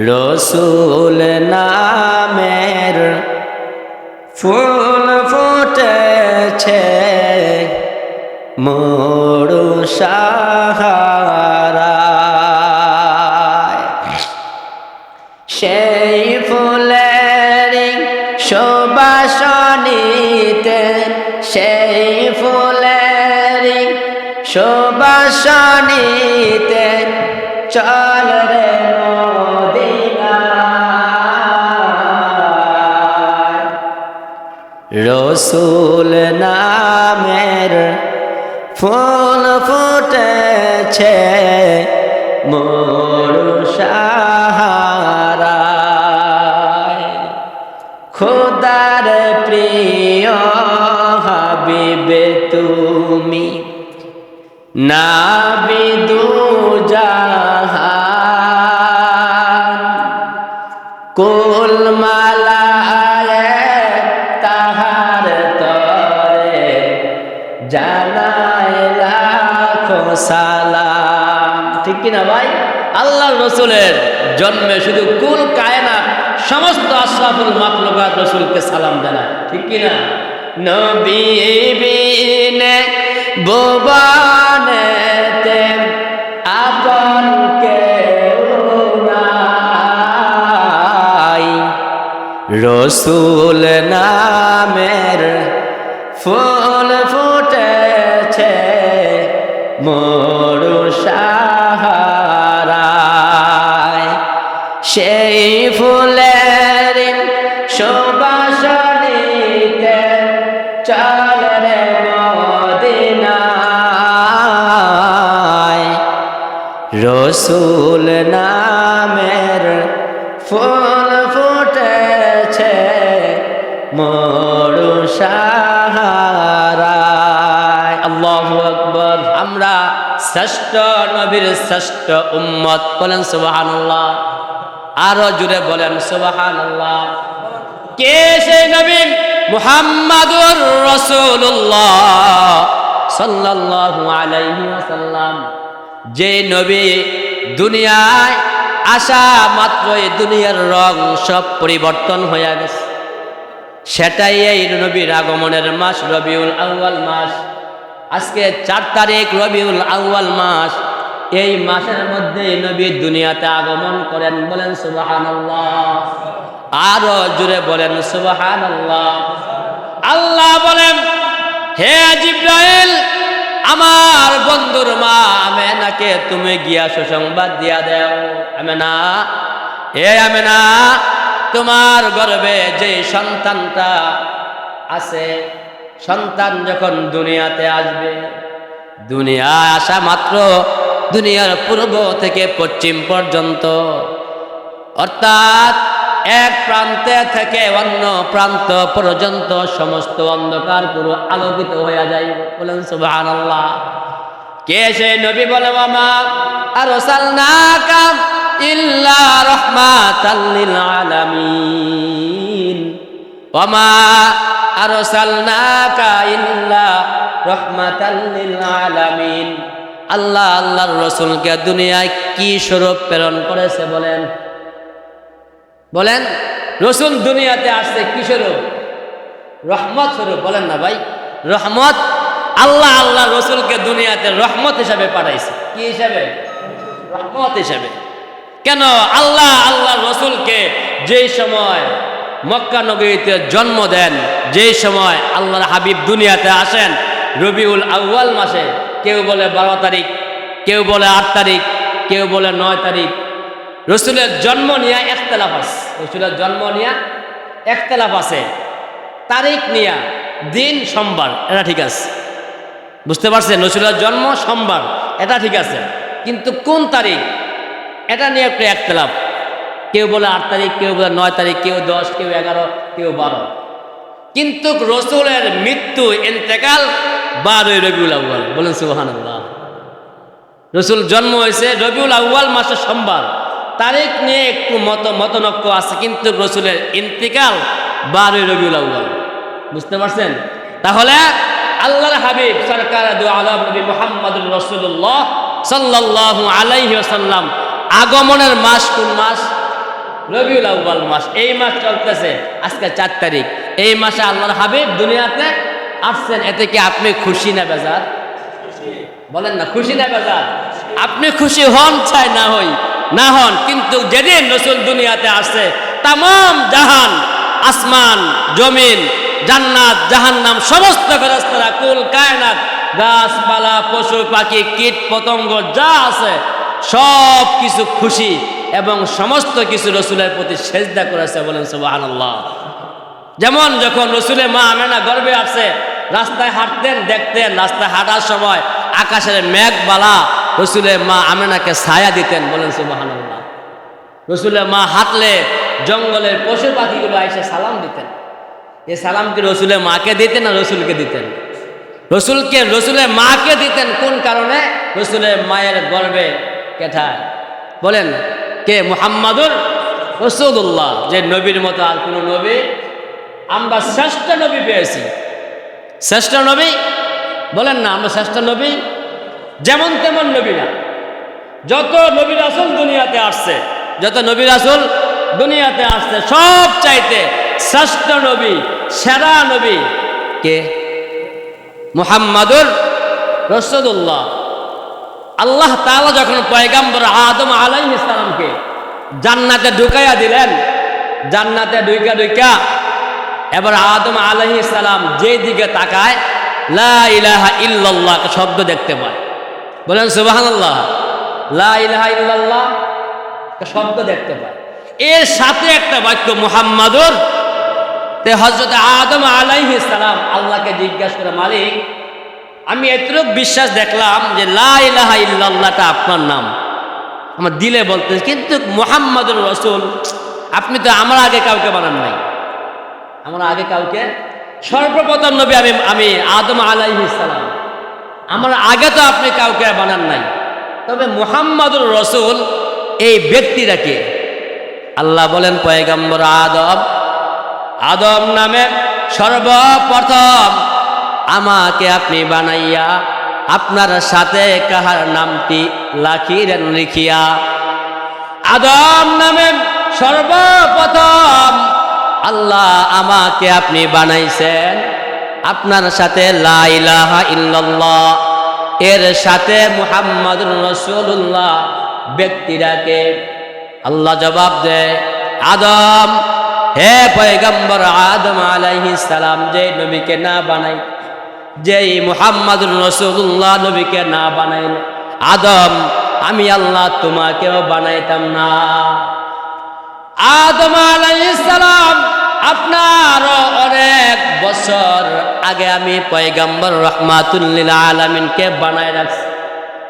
রসুল নামের ফুল ফুটেছে মোর সাহারায় রসুল নামের ফুল ফুটেছে সাহারায় খোদার প্রিয় হাবিবে তুমি নাবিদু জাহান কুল রসুলের জন্মে শুধু কুল কায়না সমস্ত আশরাফুল মাকলুকাত রসুলকে সালাম জানায়। ঠিক কিনা নবী বিনে ভুবনেতে আপন রসুল নামের ফুল শ্রেষ্ঠ নবীর শ্রেষ্ঠ উম্মত। বলেন সুবহানাল্লাহ। আরও জুড়ে বলেন সুবহানাল্লাহ। কে সেই নবী? মুহাম্মাদুর রাসূলুল্লাহ সাল্লাল্লাহু আলাইহি ওয়াসাল্লাম। যে নবী দুনিয়ায় আসা মাত্রই দুনিয়ার রং সব পরিবর্তন হয়ে গেছে। সেটাই এই নবীর আগমনের মাস, রবিউল আউয়াল মাস। আজকে চার তারিখ রবিউল আউয়াল মাস। এই মাসের মধ্যে নবী দুনিয়াতে আগমন করেন বলেন সুবাহান আরও জুড়ে বলেন সুবাহান আল্লাহ বলেন, হে জিব্রাইল, আমার বন্ধুর মা আমেনাকে তুমি গিয়া সুসংবাদ দিয়া দেও। আমেনা, হে আমেনা, তোমার গর্বে যে সন্তানটা আছে সন্তান যখন দুনিয়াতে আসবে দুনিয়া আসা মাত্র দুনিয়ার পূর্ব থেকে পশ্চিম পর্যন্ত। অর্থাৎ এক প্রান্তে থেকে অন্য প্রান্ত পর্যন্ত সমস্ত অন্ধকার পুরো আলোকিত হয়ে যায়। বলেন সুবাহ কে সে নবী বলে মামা আর কাম ইল্লা রহমাতাল্লিল আলামিন। ওমা আল্লাহ, আল্লাহর রসুলকে দুনিয়ায় কি স্বরূপ প্রেরণ করেছে বলেন? বলেন, রসুল দুনিয়াতে আসছে কি স্বরূপ? রহমত স্বরূপ, বলেন না ভাই। রহমত আল্লাহ আল্লাহ রসুলকে দুনিয়াতে রহমত হিসাবে পাঠাইছে। কি হিসাবে? রহমত হিসাবে। কেন? আল্লাহ আল্লাহ রসুলকে যেই সময় মক্কা নগরীতে জন্ম দেন। যেই সময় আল্লাহর হাবিব দুনিয়াতে আসেন, রবিউল আউয়াল মাসে, কেউ বলে বারো তারিখ, কেউ বলে আট তারিখ, কেউ বলে নয় তারিখ। রসুলের জন্ম নিয়ে একতলাফ আছে। রসুলের জন্ম নিয়ে একতলাফ আছে। তারিখ নিয়ে দিন সোমবার, এটা ঠিক আছে। বুঝতে পারছেন? রসুলের জন্ম সোমবার, এটা ঠিক আছে। কিন্তু কোন তারিখ? এটা নিয়ে একটু একতলাফ কেউ বলে আট তারিখ, কেউ বলে নয় তারিখ, কেউ দশ, কেউ এগারো, কেউ বারো। কিন্তু রসুলের মৃত্যু এন্তেকাল বারোই রবিউল আউ্বাল বলেন সুবাহান রসুল জন্ম হয়েছে রবিউল আউ্বাল মাসের সোমবার। তারিখ নিয়ে একটু মত, মতনক্য আছে, কিন্তু রসুলের ইন্তিকাল বারোই রবিউল আউ্বাল বুঝতে পারছেন? তাহলে আল্লাহর হাবিব সরকার আলম রসুল্লাহ সাল্লাল্লাহু আলাইহি আগমনের মাস কোন মাস? রবিউল আউ্বাল মাস, এই মাস চলতেছে আজকে চার তারিখ। এই মাসে আল্লাহর হাবিব দুনিয়াতে আসছেন, এতে কি আপনি খুশি না বেজার? বলেন না, খুশি না বেজার? আপনি খুশি হন চাই না হই, না হন, কিন্তু যেদিন রসুল দুনিয়াতে আসছে তাম জাহান, আসমান, জমিন, জান্নাত, জাহান্নাম, সমস্ত ফেরস্তারা কুল, কায়নাত, গাছপালা, পশু, পাখি, কীট, পতঙ্গ, যা আছে সব কিছু খুশি। এবং সমস্ত কিছু রসুলের প্রতি সেজদা করেছে বলেন সুবহানাল্লাহ। যেমন যখন রসুলের মা আমেনা গর্বে আসছে রাস্তায় হাঁটতেন, দেখতেন, রাস্তায় হাঁটার সময় আকাশের মেঘবালা রসুলের মা আমেনাকে ছায়া দিতেন বলেন সুবহানাল্লাহ। রসুলের মা হাঁটলে জঙ্গলের পশু পাখিগুলো এসে সালাম দিতেন। এই সালাম কি রসুলের মাকে দিতেন না রসুলকে দিতেন? রসুলকে, রসুলের মাকে দিতেন কোন কারণে? রসুলের মায়ের গর্বে কেঠায়। বলেন কে? মুহাম্মাদুর রসুল্লাহ যে নবীর মতো আর কোনো নবী আমরা শ্রেষ্ঠ নবী পেয়েছি। শ্রেষ্ঠ নবী? বলেন না, আমরা শ্রেষ্ঠ নবী যেমন তেমন নবী না। যত নবী রাসুল দুনিয়াতে আসছে, যত নবী রাসুল দুনিয়াতে আসছে, সব চাইতে শ্রেষ্ঠ নবী, সেরা নবী কে? মুহাম্মাদুর রসদুল্লাহ আল্লাহ তাআলা যখন পয়গাম্বর আদম আলাই ইসলামকে জান্নাতে ঢুকাইয়া দিলেন, জান্নাতে ঢুকা ঢুকা এবার আদম আলাহি ইসলাম যে দিকে তাকায়, লা ইলাহা ইল্লাল্লাহ শব্দ দেখতে পায়। বলেন, সুবহানাল্লাহ, লা ইলাহা ইল্লাল্লাহ শব্দ দেখতে পায়। এর সাথে একটা বাক্য মুহাম্মাদুর হজরত আদম আলাইহি সালাম আল্লাহকে জিজ্ঞাসা করে, মালিক আমি এতটুক বিশ্বাস দেখলাম যে লা ইলাহা ইল্লাল্লাহটা আপনার নাম। আমার দিলে বলতে কিন্তু মুহাম্মাদুর রসুল, আপনি তো আমার আগে কাউকে বানান নাই। আমার আগে কাউকে? সর্বপ্রথম নবী আমি আমি আদম আলাইহি সালাম। আমার আগে তো আপনি কাউকে বানান নাই। তবে মুহাম্মাদুর রসুল এই ব্যক্তিটাকে আল্লাহ বলেন, পয়গম্বর আদম। আদম নামে সর্বপ্রথম আমাকে আপনি বানাইয়া আপনার সাথে কাহার নামটি লাখিরেন লিখিয়া। আদম নামে সর্বপ্রথম আল্লাহ আমাকে আপনি বানাইছেন। আপনার সাথে লা ইলাহা ইল্লাল্লাহ, এর সাথে মুহাম্মাদুর রসুল্লাহ ব্যক্তিরাকে আল্লাহ জবাব দেয়, আদম, হে পয়গম্বর আদম আলাইহিস সালাম, যে নবীকে না বানাই যেই মুহাম্মাদুর রসুল্লাহ নবীকে না বানাইল। আদম, আমি আল্লাহ তোমাকেও বানাইতাম না। আদম আলাইহিস সালাম আপনার অনেক বছর আগে আমি পয়গম্বর রহমাতুল্লিল আলমিনকে বানাই রাখছি।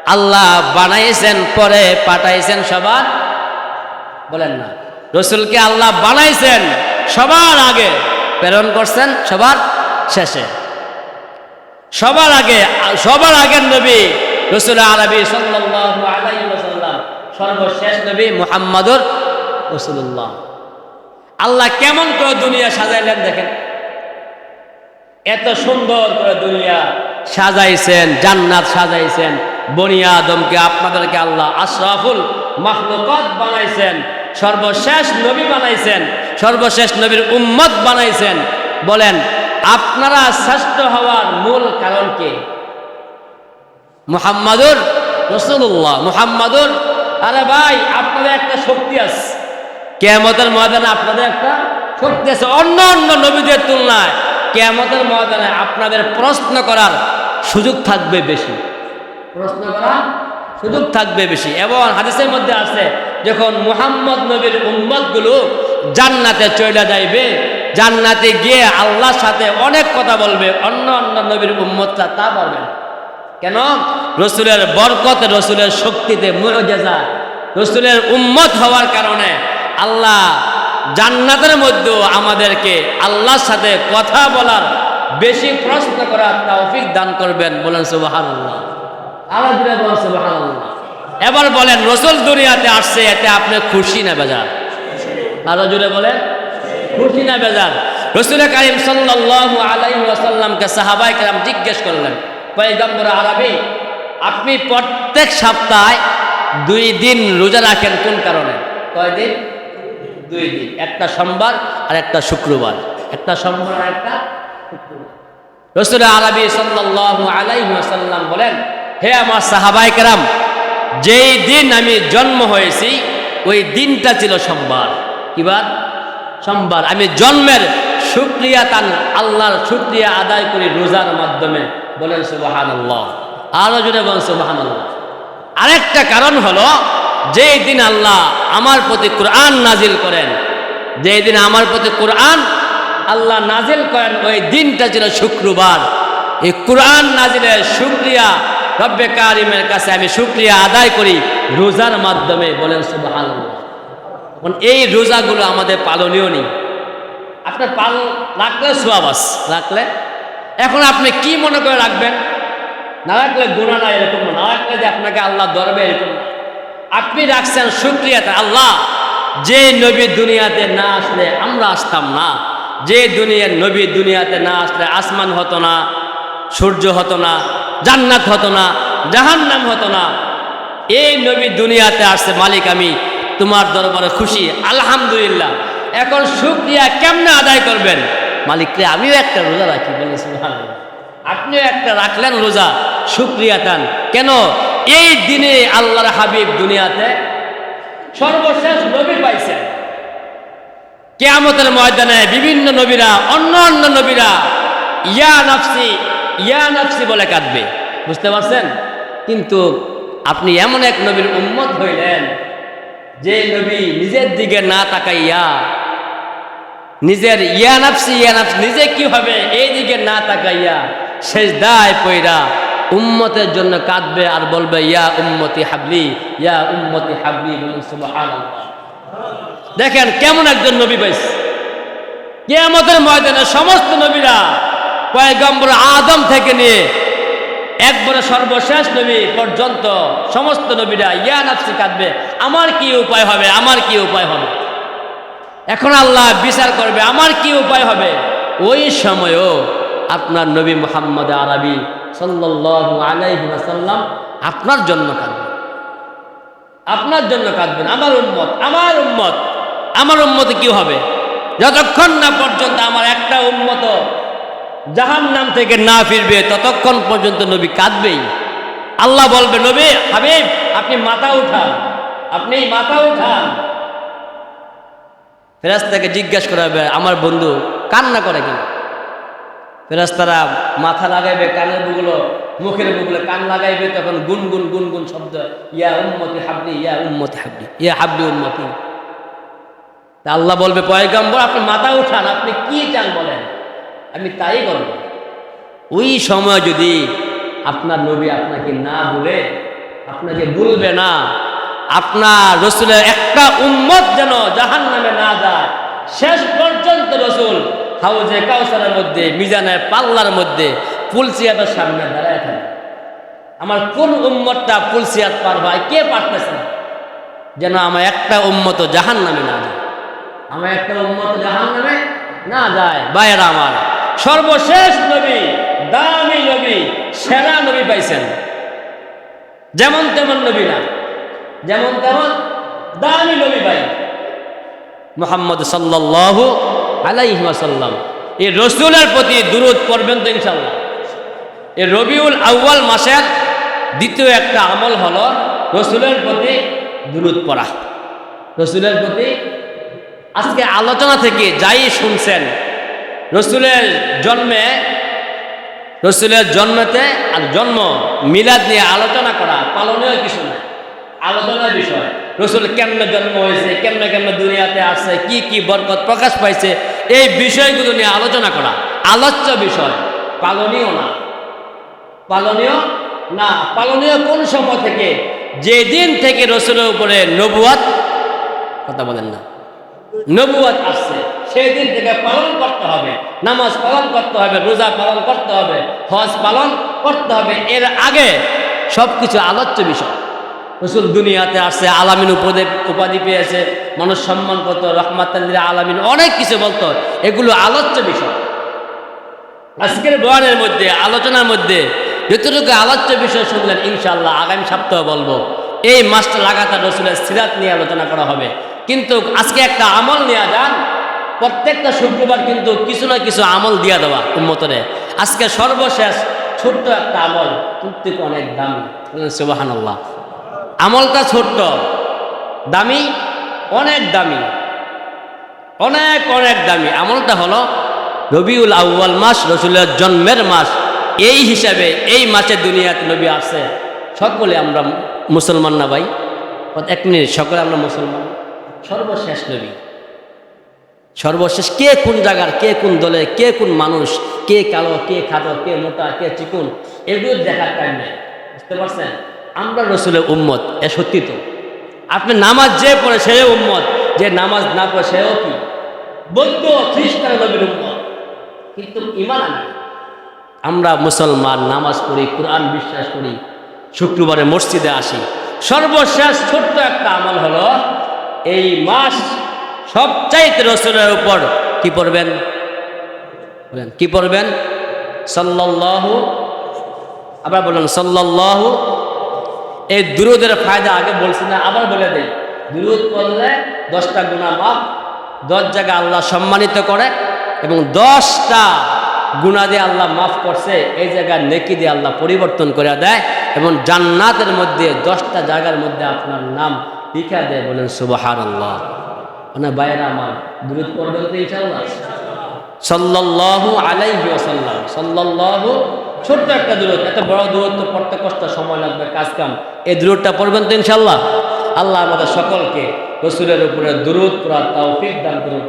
আল্লাহ বানাইছেন, পরে পাঠাইছেন সবার? বলেন না। রসুলকে আল্লাহ বানাইছেন সবার আগে, প্রেরণ করছেন সবার শেষে। সবার আগে, সবার আগের নবী রসুল আরবি সর্বশেষ নবী মুহাম্মাদুর রসুল্লাহ আল্লাহ কেমন করে দুনিয়া সাজাইলেন দেখেন? এত সুন্দর করে দুনিয়া সাজাইছেন, জান্নাত সাজাইছেন বনিয়া আদমকে আপনাদেরকে আল্লাহ আশরাফুল মাহলুকাত বানাইছেন, সর্বশেষ নবী বানাইছেন, সর্বশেষ নবীর উম্মত বানাইছেন। বলেন আপনারা শ্রেষ্ঠ হওয়ার মূল কারণ কি? মুহাম্মাদুর রসুল্লাহ মুহাম্মাদুর। আরে ভাই, আপনাদের একটা শক্তি আছে। কেয়ামতের ময়দানে আপনাদের একটা শক্তি আছে। অন্য অন্য নবীদের তুলনায় কেয়ামতের ময়দানে আপনাদের প্রশ্ন করার সুযোগ থাকবে বেশি। প্রশ্ন করার সুযোগ থাকবে বেশি। এবং হাদিসের মধ্যে আছে, যখন মুহাম্মদ নবীর উম্মতগুলো জান্নাতে চলে যাইবে, জান্নাতে গিয়ে আল্লাহর সাথে অনেক কথা বলবে, অন্য অন্য নবীর উম্মতরা তা পারবে কেন? রসুলের বরকত রসুলের শক্তিতে মুরজেজা। রসুলের উম্মত হওয়ার কারণে আল্লাহ জান্নাতের মধ্যেও আমাদেরকে আল্লাহর সাথে কথা বলার বেশি প্রশ্ন করার তৌফিক দান করবেন বলেন সুবহানাল্লাহ। আল্লাহ এবার বলেন, রসুল দুনিয়াতে আসছে, এতে আপনি খুশি না বেজার? আরও জুড়ে বলেন। খুশি না বেজার? রসুল করিম সাল্লাল্লাহু আলাইহি ওয়াসাল্লামকে সাহাবায়ে কেরাম জিজ্ঞেস করলেন, পয়গম্বর আরবি, আপনি প্রত্যেক সপ্তাহে দুই দিন রোজা রাখেন কোন কারণে? কয় দিন? দুই দিন। একটা সোমবার আর একটা শুক্রবার। একটা সোমবার আর একটা শুক্রবার। রসুল আরবি সাল্লাল্লাহু আলাইহি ওয়াসাল্লাম বলেন হে আমার সাহাবাই কেরাম, যেই দিন আমি জন্ম হয়েছি, ওই দিনটা ছিল সোমবার। কিবার সোমবার। আমি জন্মের শুক্রিয়া তান আল্লাহর শুক্রিয়া আদায় করি রোজার মাধ্যমে। বলেন সুবাহান আল্লাহ আরও জুড়ে বলেন সুবাহান আল্লাহ আরেকটা কারণ হলো, যেই দিন আল্লাহ আমার প্রতি কোরআন নাজিল করেন, যেই দিন আমার প্রতি কোরআন আল্লাহ নাজিল করেন, ওই দিনটা ছিল শুক্রবার। এই কোরআন নাজিলের শুক্রিয়া রব্বে কারিমের কাছে আমি শুক্রিয়া আদায় করি রোজার মাধ্যমে বলেন সুবাহান এখন এই রোজাগুলো আমাদের পালনীয় নেই। আপনার পাল রাখলে সোয়াবাস রাখলে? এখন আপনি কি মনে করে রাখবেন? না রাখলে গুণা না এরকম না। রাখলে যে আপনাকে আল্লাহ ধরবে, এরকম আপনি রাখছেন সুক্রিয়াতে আল্লাহ, যে নবী দুনিয়াতে না আসলে আমরা আসতাম না। যে দুনিয়ার নবী দুনিয়াতে না আসলে আসমান হতো না, সূর্য হতো না জান্নাত হতো না, জাহান্নাম হতো না। এই নবী দুনিয়াতে আসছে, মালিক আমি, তোমার দরবারে খুশি, আলহামদুলিল্লাহ। এখন শুক্রিয়া কেমনে আদায় করবেন? মালিকরে আমিও একটা রোজা রাখি বলে আপনিও একটা রাখলেন রোজা, শুক্রিয়া টান কেন? এই দিনে আল্লাহর হাবিব দুনিয়াতে সর্বশেষ নবী পাইছেন। কেয়ামতের ময়দানে বিভিন্ন নবীরা অন্য অন্য নবীরা, ইয়া নাফসি ইয়া নাফসি বলে কাঁদবে। বুঝতে পারছেন? কিন্তু আপনি এমন এক নবীর উম্মত হইলেন, যে নবী নিজের দিকে না তাকাইয়া নিজের ইয়া নাফসি ইয়া নাফসি নিজে কি হবে এই দিকে না তাকাইয়া শেষ দায় পইরা উম্মতের জন্য কাঁদবে আর বলবে, ইয়া উম্মতি হাবলি, ইয়া উম্মতি হাবলি বলুন দেখেন কেমন একজন নবী পাইছে। কেয়ামতের ময়দানে সমস্ত নবীরা পয়গম্বর আদম থেকে নিয়ে একবারে সর্বশেষ নবী পর্যন্ত সমস্ত নবীরা, ইয়া নাফসি কাঁদবে। আমার কি উপায় হবে? আমার কি উপায় হবে? এখন আল্লাহ বিচার করবে, আমার কি উপায় হবে? ওই সময়ও আপনার নবী মোহাম্মদ আরবি সাল্লাল্লাহু আলাইহি ওয়াসাল্লাম আপনার জন্য কাঁদবেন। আপনার জন্য কাঁদবেন। আমার উম্মত আমার উম্মত। আমার উম্মতে কি হবে? যতক্ষণ না পর্যন্ত আমার একটা উম্মত জাহান নাম থেকে না ফিরবে, ততক্ষণ পর্যন্ত নবী কাঁদবেই। আল্লাহ বলবে, নবী, হাবিব, আপনি মাথা উঠান, আপনি মাথা উঠান। ফেরাস্তাকে জিজ্ঞাসা করা হবে, আমার বন্ধু, কান্না করে কেন? ফেরাস্তারা মাথা লাগাইবে, কানের বুগুলো, মুখের বুগুলো, কান লাগাইবে, তখন গুন গুন গুন গুন শব্দ, ইয়া উম্মতি হাবলি, ইয়া উম্মতি হাবলি, ইয়া হাবলি উম্মতি। তা আল্লাহ বলবে, পয়গম্বর, আপনি মাথা উঠান, আপনি কি চান বলেন? আমি তাই করব। ওই সময় যদি আপনার নবী আপনাকে না বলে আপনাকে বলবে না, আপনার রসুলের একটা উম্মত যেন জাহান নামে না যায়, শেষ পর্যন্ত রসুল হাউজে কাউসারের মধ্যে, মিজানের পাল্লার মধ্যে পুলসিয়াতের সামনে দাঁড়ায় থাকে। আমার কোন উম্মতটা পুলসিয়াত পার হয়, কে পারতেছে না? যেন আমার একটা উম্মত জাহান নামে না যায়। আমার একটা উম্মত জাহান নামে না যায়, বাইরা আমার সর্বশেষ নবী, দামি নবী, সেরা নবী পাইছেন। যেমন তেমন নবী না। যেমন তেমন দামি নবী পাই মোহাম্মদ সাল্লাল্লাহু আলাইহি ওয়াসাল্লাম। এই রসুলের প্রতি দূরত পড়বেন তো ইনশাল্লাহ এই রবিউল আউ্য়াল মাসের দ্বিতীয় একটা আমল হল রসুলের প্রতি দূরত পড়া। রসুলের প্রতি আজকে আলোচনা থেকে যাই শুনছেন রসুলের জন্মে, রসুলের জন্মতে আর জন্ম মিলাদ নিয়ে আলোচনা করা পালনীয় কিছু না, আলোচনার বিষয়। রসুল কেমনে জন্ম হয়েছে, কেমনে কেমনে দুনিয়াতে আসছে, কি কি বরকত প্রকাশ পাইছে, এই বিষয়গুলো নিয়ে আলোচনা করা আলোচ্য বিষয়, পালনীয় না। পালনীয় না, পালনীয় কোন সময় থেকে? যেদিন থেকে রসুলের উপরে নবুয়াত, কথা বলেন না, নবুয়াত আসছে। সেই দিন থেকে পালন করতে হবে। নামাজ পালন করতে হবে, রোজা পালন করতে হবে, হজ পালন করতে হবে। এর আগে সব কিছু আলোচ্য বিষয়। রসুল দুনিয়াতে আসছে, আলামিন উপদে উপাধি পেয়েছে, মানুষ সম্মান করতো রহমাতাল্লির আলামিন অনেক কিছু বলতো, এগুলো আলোচ্য বিষয়। আজকের বয়ানের মধ্যে, আলোচনার মধ্যে যতটুকু আলোচ্য বিষয় শুনলেন ইনশাল্লাহ আগামী সপ্তাহে বলব, এই মাসটা লাগাতার রসুলের সিরাত নিয়ে আলোচনা করা হবে। কিন্তু আজকে একটা আমল নেওয়া যান প্রত্যেকটা শুক্রবার কিন্তু কিছু না কিছু আমল দিয়া দেওয়া উন্মতরে আজকে সর্বশেষ ছোট্ট একটা আমল, কিন্তু অনেক দামি। সুবাহান্লাহ আমলটা ছোট্ট, দামি, অনেক দামি। অনেক অনেক দামি। আমলটা হলো রবিউল আউ্বাল মাস, রসুলের জন্মের মাস। এই হিসাবে এই মাসে দুনিয়াতে নবী আসে সকলে আমরা মুসলমান না ভাই? এক মিনিট, সকলে আমরা মুসলমান? সর্বশেষ নবী। সর্বশেষ কে কোন জায়গার, কে কোন দলে, কে কোন মানুষ, কে কালো, কে খাটো, কে মোটা, কে চিকুন, এগুলো দেখার টাইম নেই। বুঝতে পারছেন? আমরা রসুলের উম্মত, এ সত্যি তো। আপনি নামাজ যে পড়ে সে উম্মত, যে নামাজ না পড়ে সেও কি? বৌদ্ধ, খ্রিস্টান নবীর উম্মত। কিন্তু ইমান আমরা মুসলমান, নামাজ পড়ি, কোরআন বিশ্বাস করি, শুক্রবারে মসজিদে আসি। সর্বশেষ ছোট্ট একটা আমল হলো, এই মাস সবচাইতে রসুলের উপর কি পড়বেন? কি পড়বেন? সাল্লাল্লাহু, আবার বলুন, সাল্লাল্লাহু, এই দুরুদের ফায়দা আগে বলছি না, আবার বলে দেই। দুরুদ পড়লে দশটা গুণা মাপ দশ জায়গায় আল্লাহ সম্মানিত করে এবং দশটা গুণা দিয়ে আল্লাহ মাফ করছে, এই জায়গায় নেকি দিয়ে আল্লাহ পরিবর্তন করে দেয় এবং জান্নাতের মধ্যে দশটা জায়গার মধ্যে আপনার নাম লিখা দেয় বলেন সুবাহার আল্লাহ মানে বাইরে আমার। দূরত পড়বেন তো ইনশাল্লাহ সাল্লাল্লাহু আলাইহি ওয়াসাল্লাম। সাল্লাল্লাহু ছোট্ট একটা দূরত্ব। এত বড় দূরত্ব পড়তে কষ্ট, সময় লাগবে, কাজ কাম। এই দূরত্বটা পড়বেন তো ইনশাল্লাহ আল্লাহ আমাদের সকলকে রসুলের উপরে দূরত তৌফিক দান করুন।